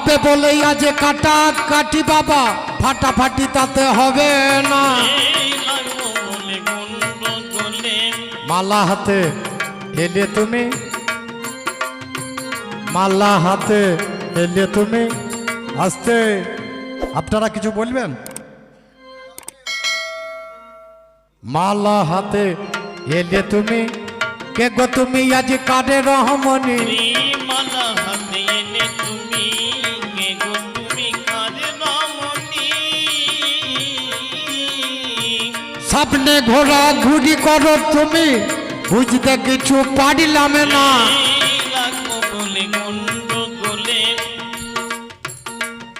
হবে বলে আজ কাটা কাটি বাবা, ফাটাফাটি তাতে হবে না। মালা হাতে এলে তুমি, মালা হাতে এলে তুমি, আসতে আপনারা কিছু বলবেন? মালা হাতে এলে তুমি, কে গো তুমি আজ কারে রহমনি? মালা হাতে এনে তুমি সামনে ঘোরা ঘুরি করো তুমি। বুঝতে কিছু পারিলাম না।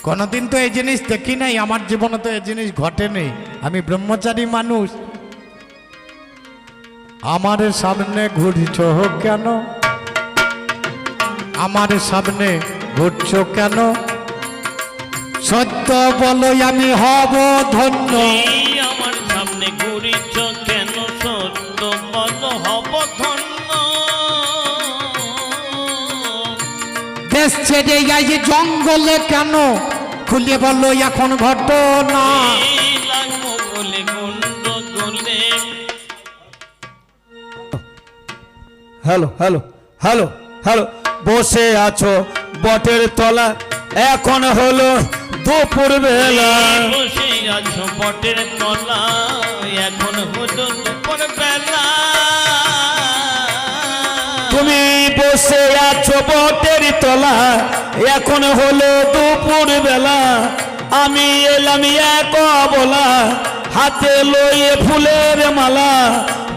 কোনোদিন তো এই জিনিস দেখি নাই, আমার জীবনে তো এই জিনিস ঘটেনি আমি ব্রহ্মচারী মানুষ। আমার সামনে ঘুরছ কেন? আমার সামনে ঘুরছ কেন? সত্য বলো, আমি হব ধন্য। দেশ ছেড়ে যাই জঙ্গলে কেন? খুলে বলো এখন ঘটনা। এই হ্যালো হ্যালো হ্যালো হ্যালো বসে আছো বটের তলা। এখন হলো দুপুর বেলা বসে আছো বটের তলা। এখন হলো দুপুর বেলা তুমি বসে আছো বটের তলা। এখন হলো দুপুর বেলা আমি এলাম এক বলা হাতে লইয়ে ফুলের মালা।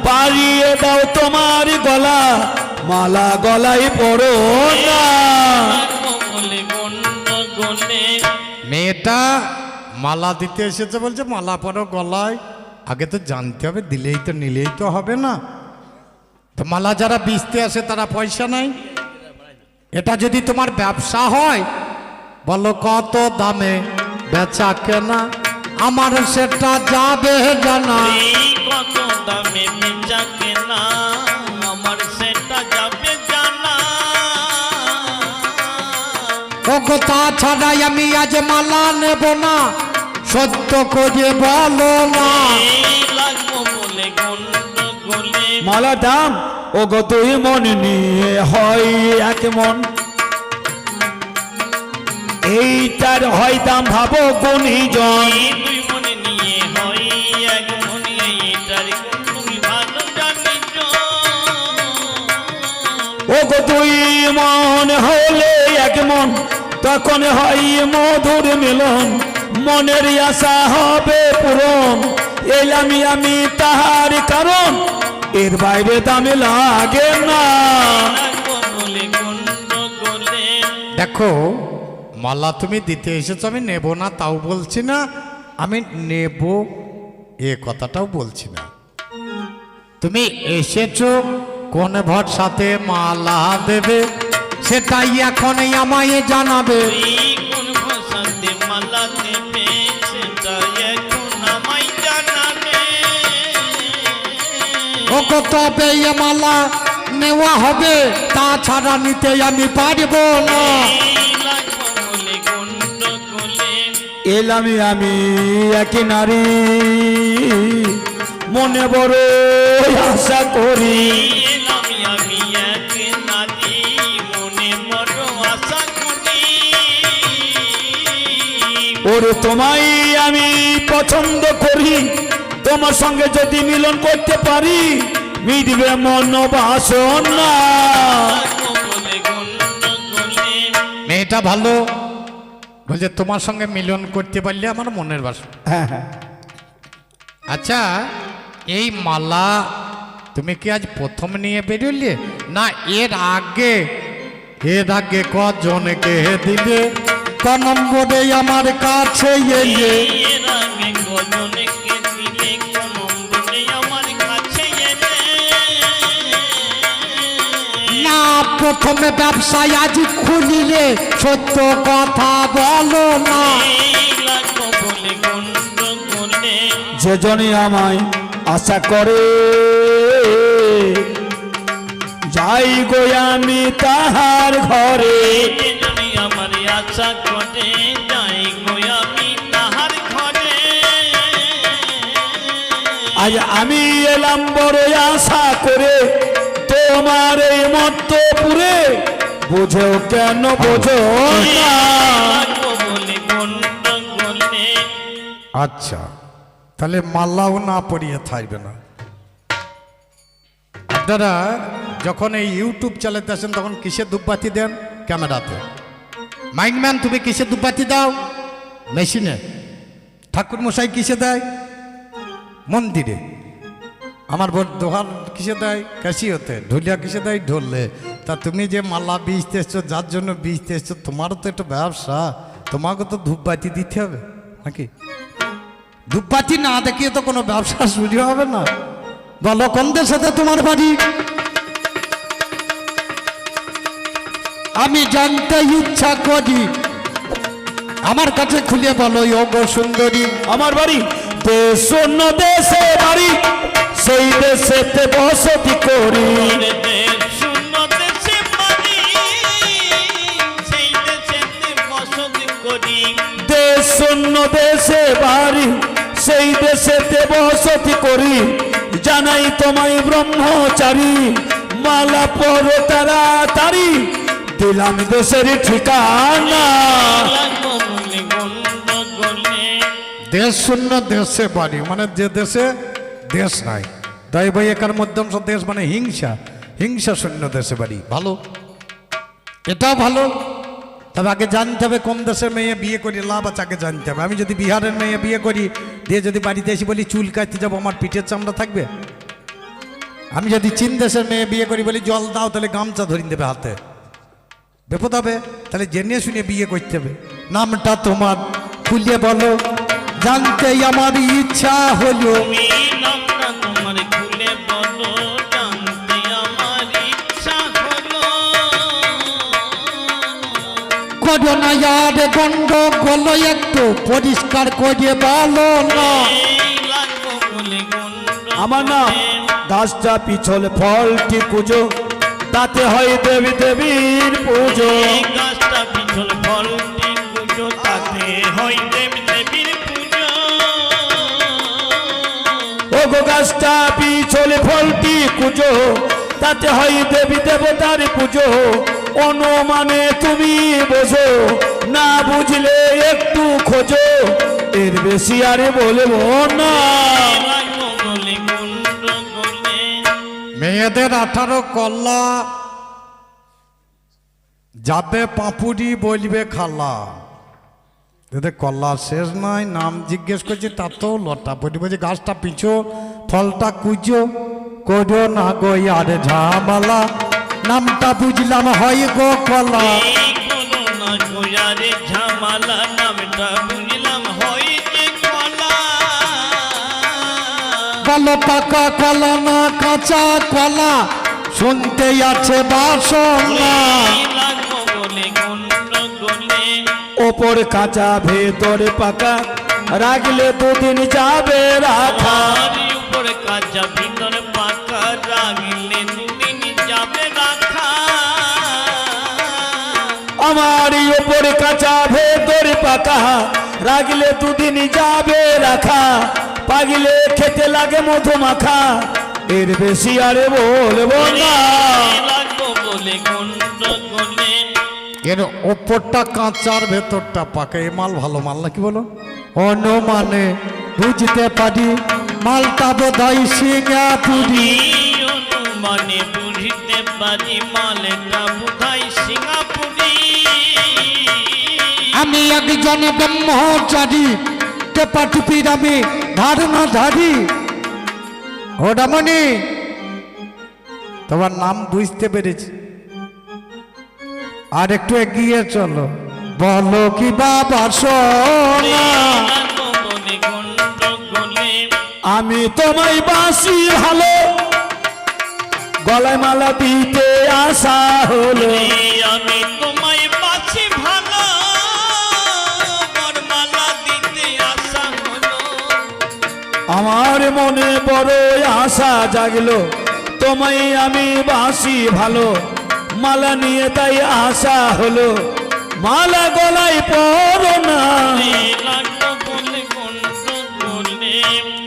বাড়িয়ে দাও তোমার গলা। মালা গলায় পড়ো না। মেয়েটা মালা দিতে এসেছে বলছে, মালা পরো গলায়। আগে তো জানতে হবে, দিলেই তো নিলেই তো হবে না। তো মালা যারা বিচতে আসে তারা পয়সা নাই? এটা যদি তোমার ব্যবসা হয় বলো কত দামে বেচা কেনা? আমার সেটা যাবে জানা। কত দামে বেচা কেনা আমার সেটা যাবে জানা। ওগো তাছাড়াই আমি আজ মালা নেব না সত্য করে বলো না। লাগবো বলে গন্ডগোলে মালা দাম ও গো দুই মন নিয়ে হয় এক মন। এইটার হয় দাম ভাবো গুণীজন। ও গো দুই মন হলে এক মন তখন হয় মধুর মিলন। মনের আশা হবে পূরণ। এলামি আমি তাহার কারণ। এর বাইরে দামে লাগে না। দেখো মালা তুমি দিতে এসেছ আমি নেব না তাও বলছি না। আমি নেব এ কথাটাও বলছি না। তুমি এসেছ কোন ভর সাথে মালা দেবে? সেটাই এখনই আমায় জানাবে। কোন ভাষাতে মালা দেবে? তবে মালা নেওয়া হবে তাছাড়া নিতে আমি পারব না। মনে এলাম আমি এক নারী মনে বড় আশা করি। ওরে তোমায় আমি পছন্দ করি। তোমার সঙ্গে যদি মিলন করতে পারি মিটবে মন বাসনা মেয়েটা ভালো। বলছে তোমার সঙ্গে মিলন করতে পারলে আমার মনের বাসনা। হ্যাঁ হ্যাঁ। আচ্ছা এই মালা তুমি কি আজ প্রথম নিয়ে বেরোলে? না এর আগে? এর আগে কজনকে দিলে? ক নম্বরে আমার কাছে এলে। প্রথমে ব্যবসায় আজ খুলিলে সত্য কথা বলো না। যেজনে আমায় আশা করে যাই গো আমি তাহার ঘরে। আমার আশা করে যাই গো আমি তাহার ঘরে। আজ আমি এলাম বড় আশা করে তোমার এই মত্তপুরে বুঝেও কেন বোঝো আচ্ছা তাহলে মাল্লাও না পড়িয়ে থাকবে না। আপনারা যখন এই ইউটিউব চালাতে আসেন, তখন কিসে ধূপবাতি দেন? ক্যামেরাতে। মাইকম্যান তুমি কিসে ধূপবাতি দাও? মেশিনে। ঠাকুর মশাই কিসে দেয়? মন্দিরে। আমার বোন দোকান কিসে দেয়? ক্যাসিওতে ঢুলিয়া কিসে দেয়? ঢোলে। তা তুমি যে মালা বীজতে এসছো যার জন্য বীজতে এসছো তোমারও তো একটা ব্যবসা। তোমাকে তো ধূপবাতি দিতে হবে, নাকি? ধূপবাতি না দেখিয়ে তো কোনো ব্যবসা শুরু হবে না। বলো, কোন দেশেতে তোমার বাড়ি? আমি জানতে ইচ্ছা করি, আমার কাছে খুলে বলো যোগ সুন্দরী। আমার বাড়ি? দেশ অন্য দেশে বাড়ি। সেই দেশেতে বসতি করি। দেশ শূন্য দেশে বাড়ি সেই দেশেতে বসতি করি। জানাই তোমায় ব্রহ্মচারী মালা পর তাড়াতাড়ি। দিলাম দেশের ঠিকানা। দেশ শূন্য দেশে বাড়ি মানে যে দেশে দেশ নাই। তাই ভাই একার মধ্যংশ দেশ মানে হিংসা। হিংসা শূন্য দেশে বাড়ি। ভালো? এটাও ভালো। তবে আগে জানতে হবে কোন দেশের মেয়ে বিয়ে করি লাভ আছে, আগে জানতে হবে। আমি যদি বিহারের মেয়ে বিয়ে করি, দিয়ে যদি বাড়িতে এসে বলি, চুল কাটতে যাব, আমার পিঠের চামড়া থাকবে? আমি যদি চীন দেশের মেয়ে বিয়ে করি বলি, জল দাও, তাহলে গামছা ধরিয়ে দেবে হাতে। বিপদ হবে। তাহলে জেনে শুনে বিয়ে করতে হবে। নামটা তোমার। খুলে বলো। জানতে আমার ইচ্ছা হলো। করো না আর গন্ড গলো একটু পরিষ্কার করে বলো না। আমার নাম গাছটা পিছল ফলটি পুজো তাতে হয় দেবী দেবীর পুজো। গাছটা পিছল ফলটি ও গো গাছটা পিছল ফলটি পুজো তাতে হয় দেবী দেবতার পুজো। অনুমানে তুমি বোঝো না বুঝলে একটু খোঁজো। এর বেশি আরে বলব না। মেয়েদের আঠারো কল্লা যাবে পাপুরি বলবে খালা। এদের কল্লা শেষ নয় নাম জিজ্ঞেস করছি তাতেও লটা পড়ি বলছে, গাছটা পিছো, ফলটা কুজো করো না গো আর ঝামালা। নামটা বুঝলাম, হয় গো কলা। ঝামালা হয় কলা পাকা কলা না কাঁচা কলা, শুনতে আছে বাসনা। ওপর কাঁচা ভেতরে পাকা। রাখলে দুদিন যাবে রাখা। উপরে কাঁচা ভিতরে পাকা। রাগলে দুদিন যাবে রাখা। আমারই ওপর কাঁচা ভেতরে পাকা। রাখলে দুদিন যাবে রাখা। পাগলে খেতে লাগে মধু মাখা। এর বেশি আরে বলব না। লাগবো বলে গন্ডগোলে এর ওপরটা কাঁচার ভেতরটা পাকা। এ মাল ভালো মাল নাকি বলো? অনুমানে বুঝতে পারি মালটা বোধহয় সিঙ্গাপুরি এই অনুমানে বুঝিতে পারি মালেটা বুধাই সিঙ্গাপুরি আমি একজন ব্রহ্মচারী টেপা টুপির আমি ধারণা ধারি ও রমণী তোমার নাম বুঝতে পেরেছি। আর একটু এগিয়ে চলো। বলো কি বাবা সোনা আমি তোমায় বাসি ভালো গলায় মালা দিতে আসা হলো। আমি তোমায় বাছি ভালো। বরমালা দিতে আসা হলো। আমার মনে বড় আশা জাগলো। তোমায় আমি বাসি ভালো। মালা নিয়ে তাই আশা হলো মালা গলায় পড়ো না। এই লাগবো বলে গন্ডগোলে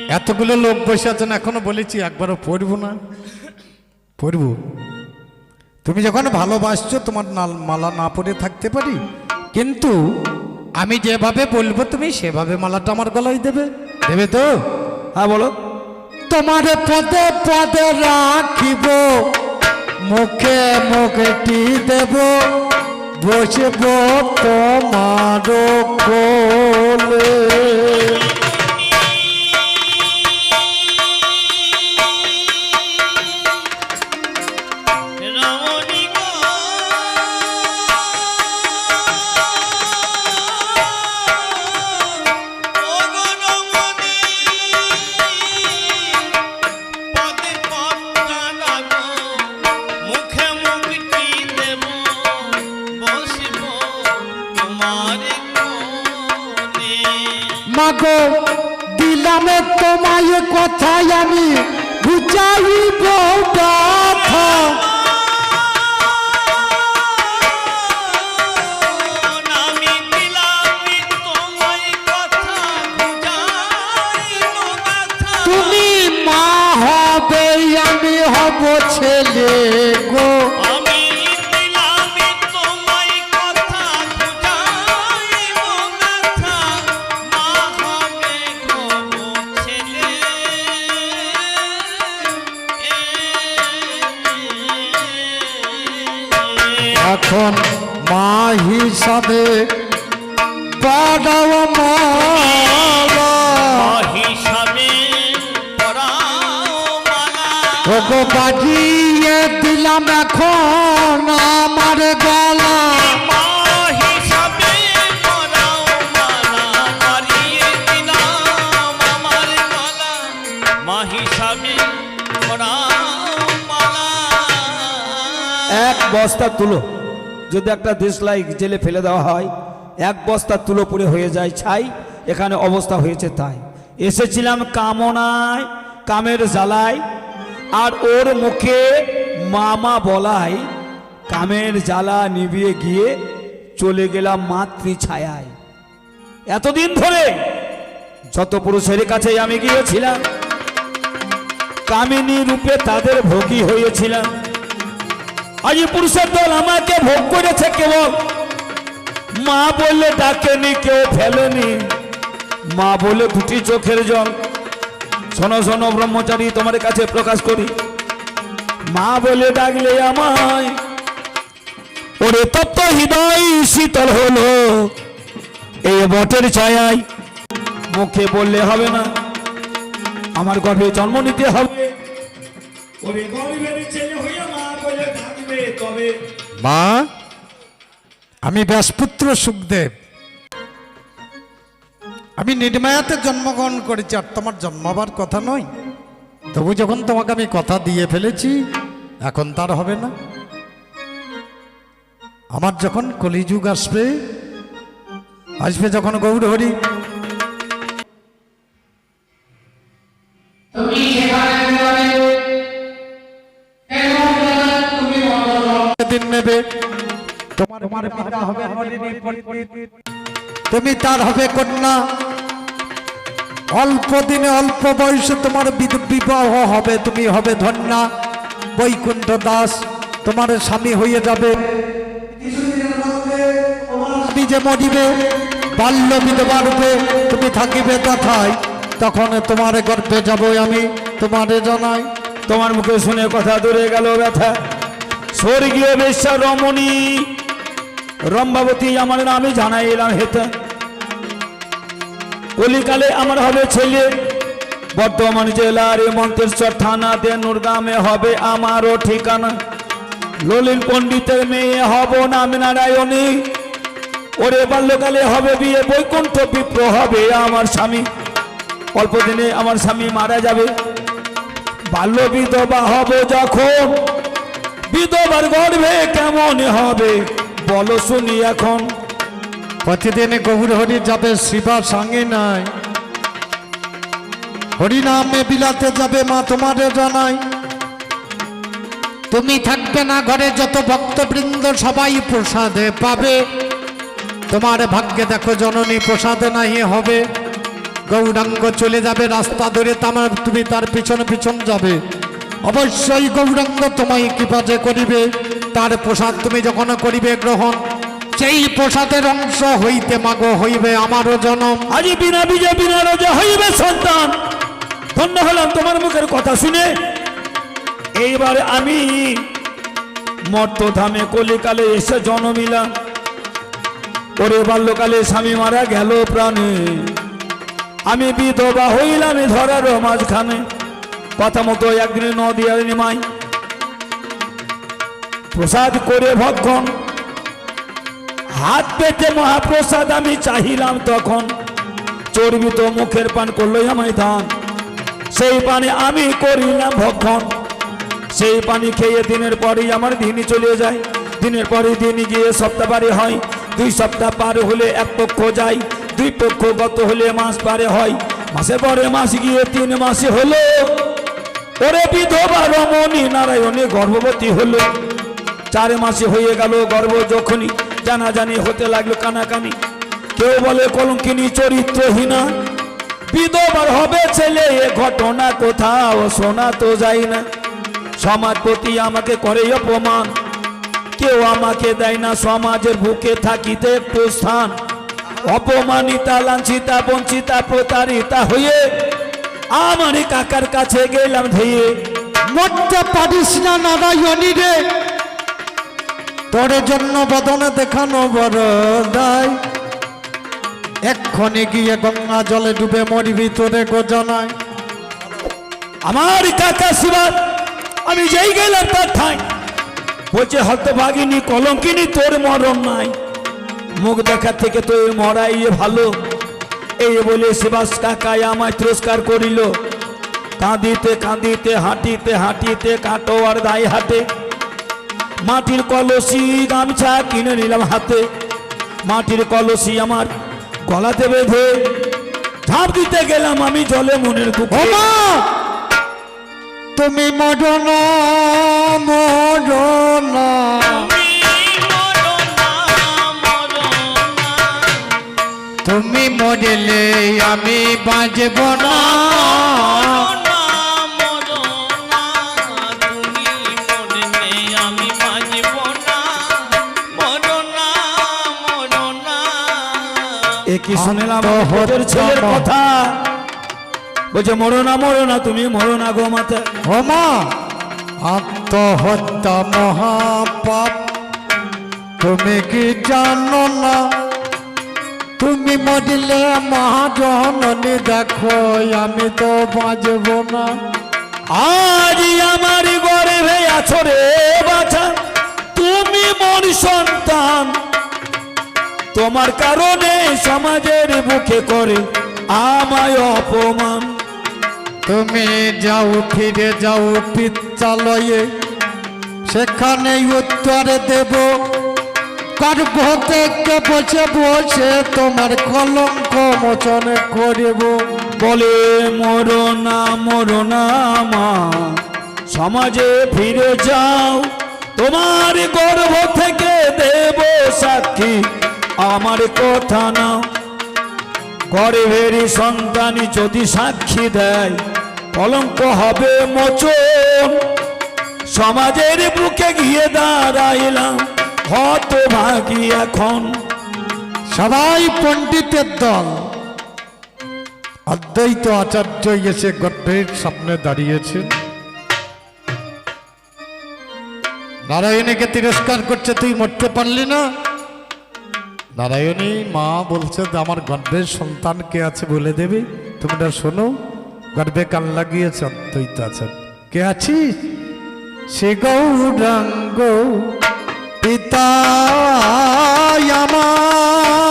এতগুলো লোক বসে আছেন এখনও বলেছি একবারও পড়ব না। পড়ব। তুমি যখন ভালোবাসছো তোমার নাল- মালা না পরে থাকতে পারি। কিন্তু আমি যেভাবে বলব তুমি সেভাবে মালাটা আমার গলায় দেবে। দেবে তো? হ্যাঁ বলো। তোমার পদে পদে রাখিব। মুখে মুখটি দেব বসব তোমার কোলে কথাই আমি এখন মা হিসাবে পাড়াও মা হিসাবে পড়াও বাজিয়ে দিলাম এখন আমার গলা। বস্তা তুলো। যদি একটা দেশলাই জেলে ফেলে দেওয়া হয়, এক বস্তা তুলো পুড়ে হয়ে যায়, ছাই, এখানে অবস্থা হয়েছে তাই। এসেছিলাম কামনায়, কামের জ্বালায়, আর ওর মুখে মামা বলায় কামের জ্বালা নিভিয়ে গিয়ে চলে গেলাম মাতৃ ছায়ায় এতদিন ধরে যত পুরুষের কাছে আমি গিয়েছিলাম, কামিনী রূপে তাদের ভোগী হয়েছিলাম। আজ পুরুষের দল আমাকে ভোগ করেছে কেবল। মা বললে, ডাকেনি, কেউ ফেলেনি। মা বলে দুটি চোখের জল। শোনো শোনো, ব্রহ্মচারী, তোমার কাছে প্রকাশ করি। মা বলে ডাকলে আমায়। ওরে তত্ত্ব হৃদয় শীতল হলো। এই বটের ছায়ায় মুখে বললে, হবে না। আমার গর্ভে জন্ম নিতে হবে। ওরে গর্ভের ছেলে বলে তবে মা আমি ব্যাসপুত্র সুখদেব। আমি নির্মায়াতে জন্মগ্রহণ করেছি আর তোমার জন্মাবার কথা নয়। তবু যখন তোমাকে আমি কথা দিয়ে ফেলেছি এখন তার হবে না। আমার যখন কলিযুগ আসবে আসবে যখন গৌর হরি নেবে। তোমার তোমার পিতা হবে তুমি তার হবে কন্যা। অল্প দিনে অল্প বয়সে তোমার বিবাহ হবে তুমি হবে ধন্যা। বৈকুণ্ঠ দাস তোমার স্বামী হয়ে যাবে। তুমি যে মরিবে বাল্য বিধবা রূপে তুমি থাকিবে তথায় তখন তোমার গর্ভে যাব আমি তোমারে জানাই। তোমার মুখে শুনে কথা দূরে গেল ব্যথা। স্বর্গীয় বেশ্যা রমণী। রম্ভাবতী, আমার নামে জানাই এলাম হেতা। কলিকালে আমার হবে ছেলে। বর্ধমান জেলার মন্তেশ্বর থানা দেনুরগ্রামে হবে আমারও ঠিকানা। ললিত পণ্ডিতের মেয়ে হব নাম নারায়ণী। ওরে বাল্যকালে হবে বিয়ে, বৈকুণ্ঠ বিপ্র হবে আমার স্বামী। অল্প দিনে আমার স্বামী মারা যাবে। বাল্য বিধবা হব যখন বিধবার গর্ভে কেমন হবে? বলো শুনি এখন। প্রতিদিন গৌর হরি যাবে শিবা সঙ্গে নাই। হরিনামে বিলাতে যাবে মা তোমারে জানাই। তুমি থাকবে না ঘরে যত ভক্তবৃন্দ সবাই প্রসাদে পাবে। তোমার ভাগ্যে দেখো জননী প্রসাদে নাহি হবে। গৌরাঙ্গ চলে যাবে রাস্তা ধরে তামার তুমি তার পিছনে পিছন যাবে। অবশ্যই গৌরাঙ্গ তোমায় কৃপাজে করিবে, তার প্রসাদ তুমি যখন করিবে গ্রহণ, সেই প্রসাদের অংশ হইতে মাগো, হইবে আমারও জনম। আজি বিনা বীজে বিনা রাজা হইবে সন্তান। ধন্য হলাম তোমার মুখের কথা শুনে। এইবার আমি মর্তধামে কলিকালে এসে জন্মিলাম ওরে বাল্যকালে স্বামী মারা গেল প্রাণে। আমি বিধবা হইলাম ধরার মাঝখানে। কথা মতো একদিনে নদী আর নিমাই প্রসাদ করে ভক্ষণ। হাত পেতে মহাপ্রসাদ আমি চাহিলাম তখন। চর্বিত মুখের পান করল আমায় ধান সেই পানি আমি করিলাম ভক্ষণ। সেই পানি খেয়ে দিনের পরেই আমার দিনই চলে যায়। দিনের পরে দিনই গিয়ে সপ্তাহ পারে হয়। দুই সপ্তাহ পার হলে এক পক্ষ যায়। দুই পক্ষ গত হলে মাস পারে হয়। মাসে পরে মাস গিয়ে তিন মাসে হলো। ওরে বিধবা রমণী নারায়ণে, গর্ভবতী হলো। চার মাসে হয়ে গেল গর্ভ যখনই জানাজানি হতে লাগল কানাকানি। কেউ বলে কলঙ্কিনী চরিত্রহীনা। বিধবার হবে ছেলে, এ ঘটনা কোথাও শোনা তো যায় না। সমাজ প্রতি আমাকে করে অপমান। কেউ আমাকে দেয় না সমাজের বুকে থাকিতে একটু স্থান। অপমানিতা, লাঞ্ছিতা, বঞ্চিতা, প্রতারিতা হয়ে আমার কাকার কাছে গেলাম ধেয়ে। মরতে পারিস না নারায়ণী রে। তোর জন্য বদনে দেখানো বড় দায়। এক্ষণে গিয়ে গঙ্গা জলে ডুবে মরিবি তোরে গো জানায় আমার কাকা শিবার আমি যেই গেলাম তার ঠাই। বলছে হতভাগিনী কলঙ্কিনী তোর মরণ নাই। মুখ দেখা থেকে তো মরাই ভালো। এই বলে শিবাস কাকাই আমায় তিরস্কার করিল। কাঁদিতে কাঁদিতে, হাঁটিতে হাঁটিতে কাটো আর দায় হাটে। মাটির কলসি গামছা কিনে নিলাম হাতে। মাটির কলসি আমার গলাতে বেঁধে। ঝাঁপ দিতে গেলাম আমি জলে মনের তুমি মরনা মরনা তুমি মরলে আমি বাঁচব না। কি শুনলাম আত্মহত্যা তোর ছেলের কথা। বলছে মরো না মরো না তুমি মরো না গো মাতা। আত্মহত্যা মহাপাপ। তুমি কি জানো না তুমি মরলে মহাজননী, দেখো, আমি তো বাঁচব না। আজ আমার গর্ভে আছো রে বাছা, তুমি মোর সন্তান। তোমার কারণে সমাজের বুকে করে আমায় অপমান। তুমি যাও, ফিরে যাও, পিত্তালয়ে। সেখানে উত্তর দেব। গর্ভ থেকে বসে বসে তোমার কলঙ্ক মোচন করব। বলে মরো না মরো মা, সমাজে ফিরে যাও। তোমার গর্ভ থেকে দেব সাক্ষী। আমার কথা না। গর্ভেরই সন্তানই যদি সাক্ষী দেয়, কলঙ্ক হবে মোচন। সমাজের বুকে গিয়ে দাঁড়াইলাম। হত ভাগি এখন। সবাই পণ্ডিতের দল। অদ্বৈত আচার্য এসে গর্ভের সামনে দাঁড়িয়েছেন নারায়ণীকে তিরস্কার করছে, তুই মরতে পারলি না। নারায়ণী, মা বলছে, আমার গর্ভের সন্তান কে আছে বলে দেবে? তোমরা শোনো, গর্ভে কান লাগিয়েছে অদ্বৈত আচার্য। কে আছিস? সে গৌরাঙ্গ। পিতা আমার।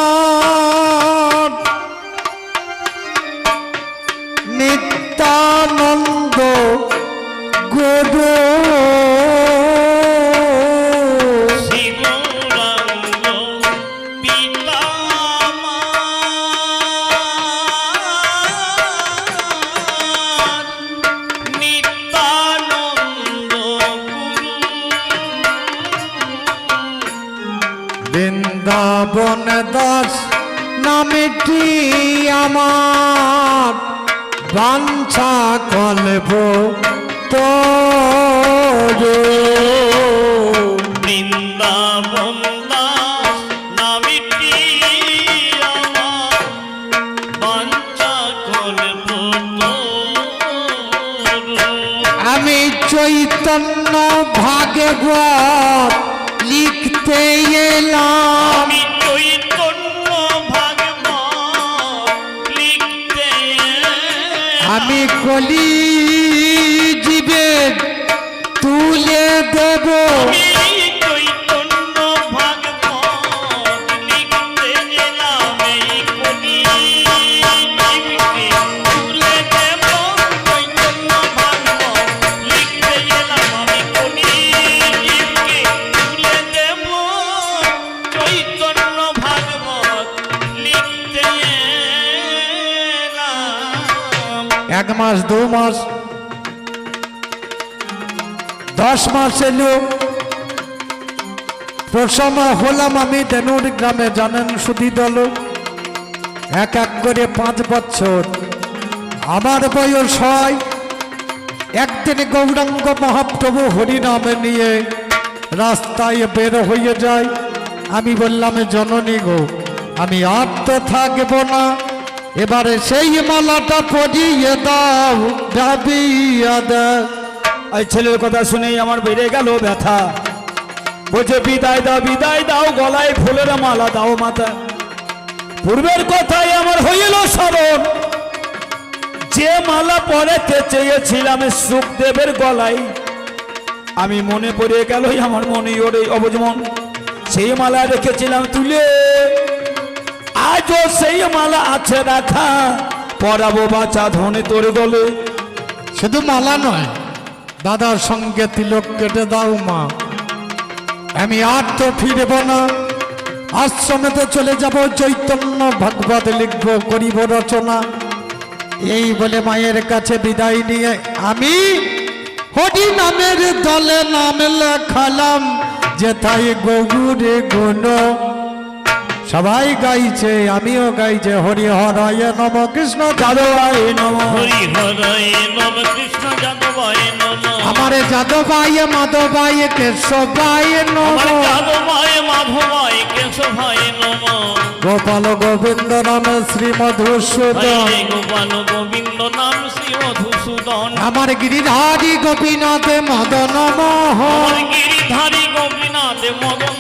আমি চৈতন্য ভাগবত লিখতে এলাম। চৈতন্য ভাগবত লিখতে আমি কলি জীবের তুলে দেব। এক মাস, দু মাস, দশ মাস এলো। প্রসম হলাম আমি দেনুর গ্রামে, জানেন সুদী দল। এক এক করে পাঁচ বছর। আমার বয়স হয় একদিন গৌরাঙ্গ মহাপ্রভু হরিনামে নিয়ে রাস্তায় বের হয়ে যায়। আমি বললাম, জননী গো, আমি আর তো থাকব না। এবারে সেই মালাটা পরিয়ে দাও দাও এই ছেলের কথা শুনেই আমার বেড়ে গেল ব্যথা। বলছে, বিদায় দাও বিদায় দাও, গলায় ফুলের মালা দাও মাতা। পূর্বের কথাই আমার হইল স্মরণ। যে মালা পরেতে চেয়েছিলাম সুখদেবের গলায়, আমি মনে পড়ে গেল আমার মনে ওরে অবজমন। সেই মালা রেখেছিলাম তুলে আজও সেই মালা আছে রাখা। পরাবো বাঁচা ধনে তোর গলে শুধু মালা নয়, দাদার সঙ্গে তিলক কেটে দাও মা। আমি আর তো ফিরব না। আশ্রমেতে চলে যাব, চৈতন্য ভাগবত লিখব, করিব রচনা। এই বলে মায়ের কাছে বিদায় নিয়ে আমি হরি নামের দলে নাম লেখালাম, যেথায় গৌরে গুণ সবাই গাইছে আমিও গাইছে হরি হরায় নম কৃষ্ণ যাদবায় নম। হরি হরয়ে নম কৃষ্ণ যাদবায় নম। আমারে যাদবায় মাধবায় কেশবায় নম। আমার যাদবায় মাধবায় কেশভায় নম। গোপাল গোবিন্দ নাম শ্রী মধুসূদন। গোপাল গোবিন্দ নাম শ্রী মধুসূদন। আমার গিরিধারী গোপীনাথ মদন মোহন গিরিধারী গোপীনাথ মদন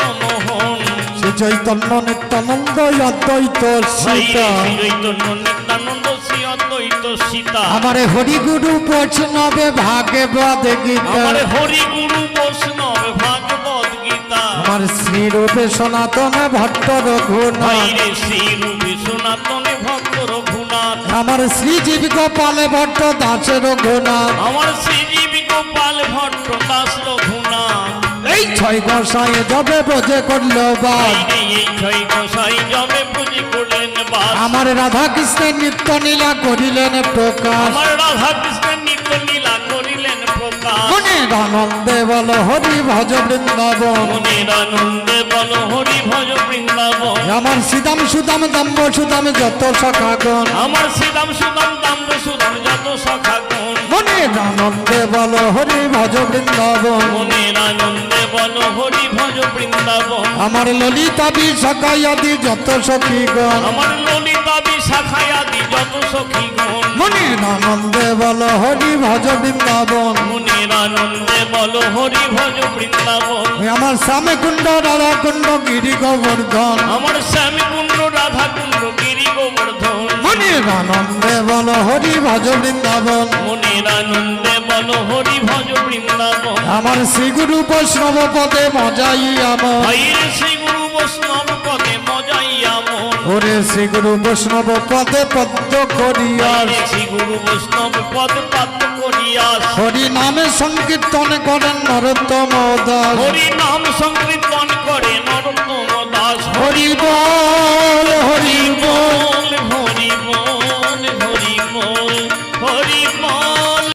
চৈতন্য নিত্যানন্দ অদ্বৈত সীতা। চৈতন্য নিত্যানন্দ শ্রী অদ্বৈত সীতা। আমারে হরিগুরু বৈষ্ণবে ভাগবত গীতা। আমার হরি গুরু বৈষ্ণব ভাগবত গীতা। আমার শ্রী রূপে সনাতন ভট্ট রঘুনাথ। শ্রী রূপে সনাতনে ভক্ত রঘুনাথ। আমার শ্রীজীব গোপাল ভট্ট দাস রঘুনাথ। আমার শ্রীজীবী গোপাল ভট্ট দাস রঘুনাথ। এই ছয় গোসাই যবে বোঝে করল বাস ভাইরে এই ছয় গোসাই জবে পুঁজি করলেন বাস আমার রাধা কৃষ্ণের নিত্য নীলা করিলেন প্রকাশ। আমার রাধা কৃষ্ণের নিত্য লীলা করিলেন প্রকাশ। মনের আনন্দে বল হরি ভজ বৃন্দাবন। মনের আনন্দে বল হরি ভজ বৃন্দাবন। আমার সীতাম সুদাম দম্ব সুদাম যত সখাগণ। আমার শ্রীরাম সুদাম দাম্ব সুদাম যত সখাগণ। মনের আনন্দে বল হরি ভজ বৃন্দাবন। মনের আনন্দে বল হরি ভজ বৃন্দাবন। আমার ললিতা বিশাখাই আদি যত সখীগণ আমার ললিতা বিশাখায় আদি যত সখীগণ মনের আনন্দে বল হরি ভজ বৃন্দাবন। মনের আনন্দে বল হরি ভজ বৃন্দাবন। আমার শ্যামে কুণ্ড রাধা কুণ্ড গিরি গোবর্ধন আমার শ্যামী কুণ্ড রাধা কুণ্ড গিরি গোবর্ধন মনের আনন্দে বল হরি ভজ বৃন্দাবন। মনের আনন্দে বল হরি ভজ বৃন্দাবন। আমার শ্রী গুরু বৈষ্ণব পদে মজাই আমার শ্রীগুরু শ্রী গুরু বৈষ্ণব পদে ওরে শ্রী গুরু বৈষ্ণব পদে পদ্ম করিয়া শ্রী গুরু বৈষ্ণব পদ পদ্ম করিয়া হরি নামে সংকীর্তন করেন নরোত্তম দাস। হরি নাম সংকীর্তন করে নরোত্তম দাস। হরি বল হরি বল হরি বল হরি বল হরি বল।